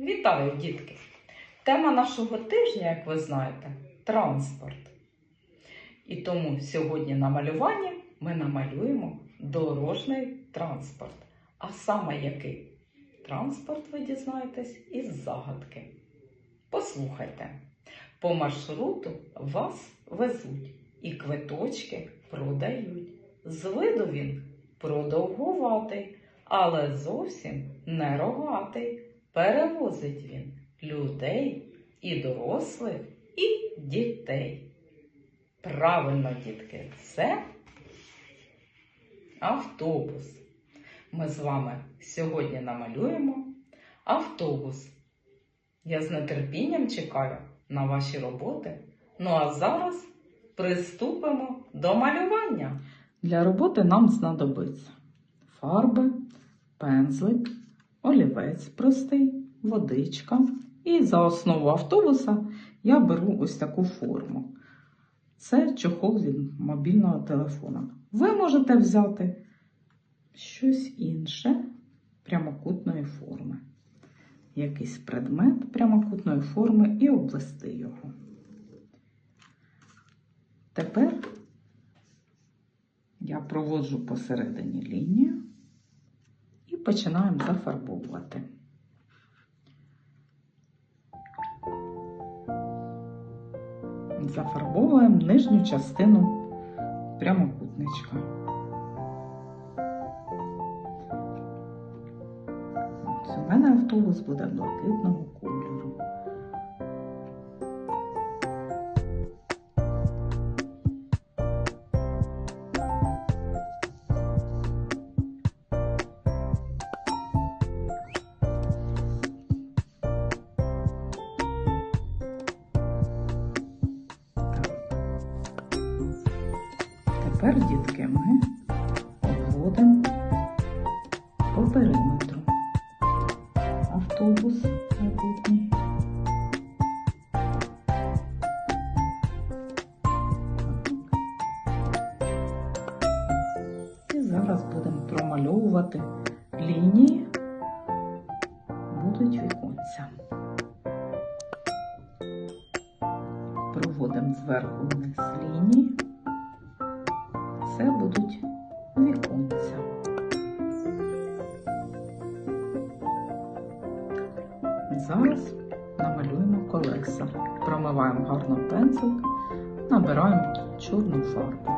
Вітаю, дітки! Тема нашого тижня, як ви знаєте, транспорт. І тому сьогодні на малюванні ми намалюємо дорожній транспорт. А саме який транспорт ви дізнаєтесь із загадки. Послухайте, по маршруту вас везуть і квиточки продають. З виду він продовгуватий, але зовсім не рогатий. Перевозить він людей і дорослих, і дітей. Правильно, дітки, це автобус. Ми з вами сьогодні намалюємо автобус. Я з нетерпінням чекаю на ваші роботи. Ну а зараз приступимо до малювання. Для роботи нам знадобиться фарби, пензлик, олівець простий, водичка. І за основу автобуса я беру ось таку форму. Це чохол від мобільного телефона. Ви можете взяти щось інше прямокутної форми. Якийсь предмет прямокутної форми і облести його. Тепер я проводжу посередині лінію починаємо зафарбовувати. Зафарбовуємо нижню частину прямокутничка. У мене автобус буде блакитного кольору. Тепер, дітки, ми обводимо по периметру автобус майбутній. І зараз будемо промальовувати лінії, будуть віконця. Проводимо зверху вниз лінії. Це будуть віконця. Зараз намалюємо колеса. Промиваємо гарно пензлик, набираємо чорну фарбу.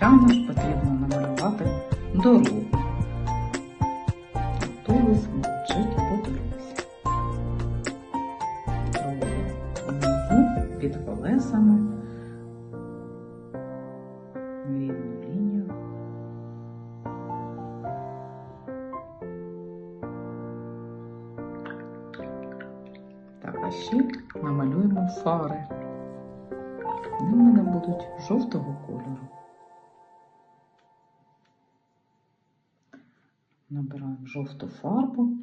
Звичайно ж, потрібно намалювати дорогу. Автобус мчить по дорозі. Проводимо внизу під колесами рівну лінію. Так, а ще намалюємо фари. Вони в мене будуть жовтого кольору. Набираємо жовту фарбу.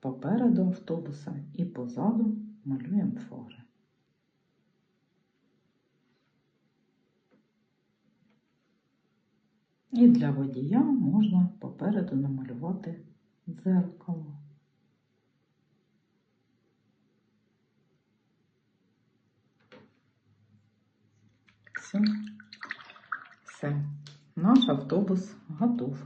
Попереду автобуса і позаду малюємо фари. І для водія можна попереду намалювати дзеркало. Все. Все. Наш автобус готов.